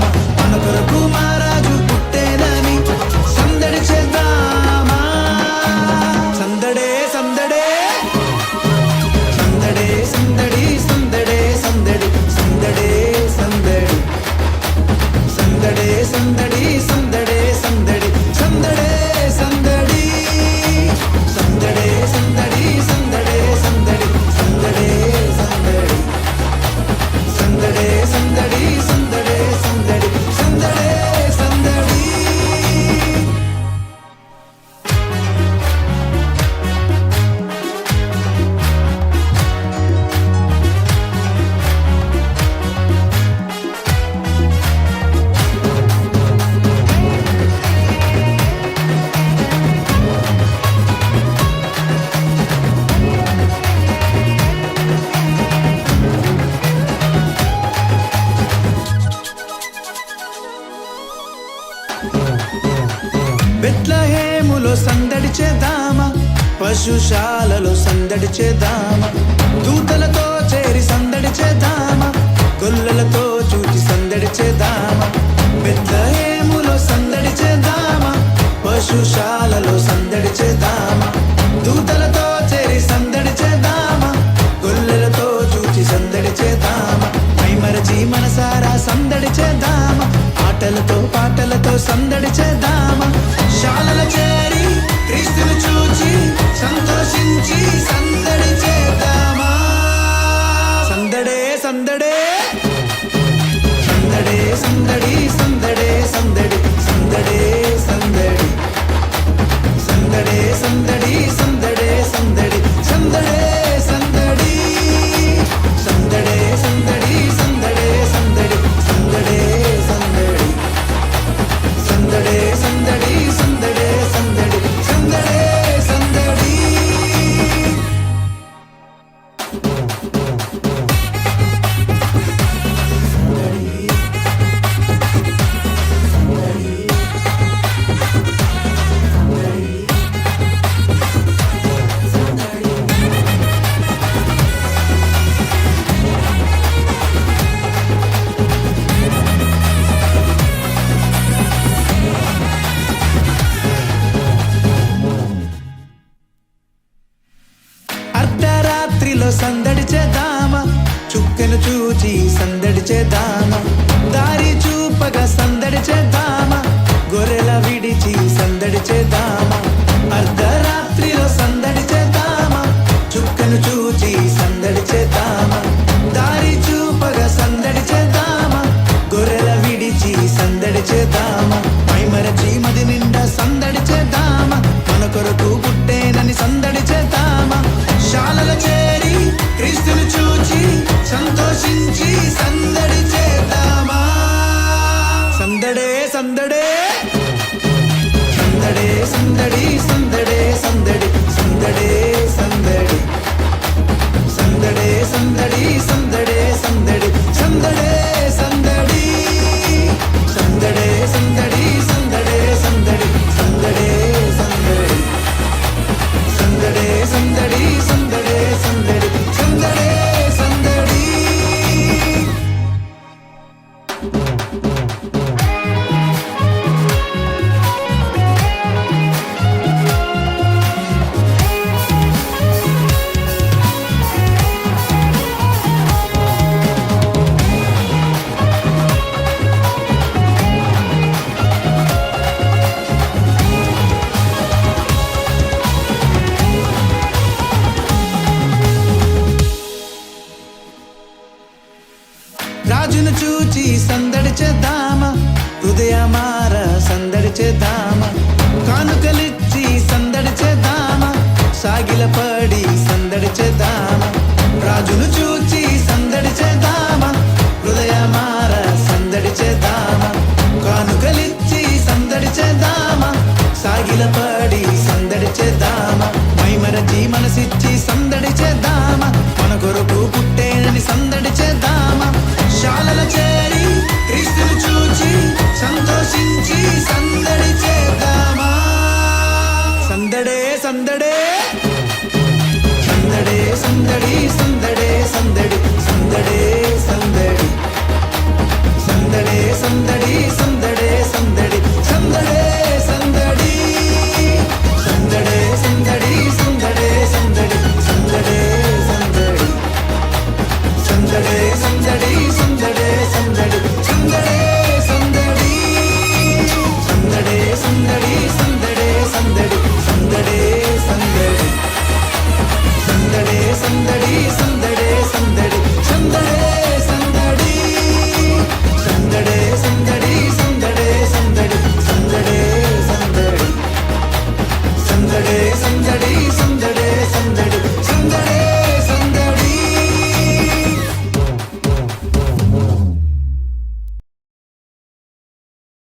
mama. పశుశాలలో సందడి చేద్దామ? దూతలతో చేరి సందడి చేద్దామ? గొల్లలతో చూచి సందడి చేద్దామ? బెత్లహేములో సందడి చేద్దామ? పశుశాలలో సందడి చేద్దామ? దూతలతో చేరి సందడి చేద్దామ? గొల్లలతో చూచి సందడి చేద్దామ? మైమరచి మనసారా సందడి చేద్దామ? ఆటలతో పాటలతో సందడి చేద్దామా? సందడి చేద్దామా? చుక్కను చూచి సందడి చేద్దామా? దారి చూపగా సందడి చేద్దామా? గొర్రెల విడిచి సందడి చేద్దామా? అర్ధ రాజును చూచి సందడి చేద్దామా? హృదయ మార సందడి చేద్దామా? కానుకలిచ్చి సందడి చేద్దామా? సాగిల పడి సందడి చేద్దామా? రాజును చూ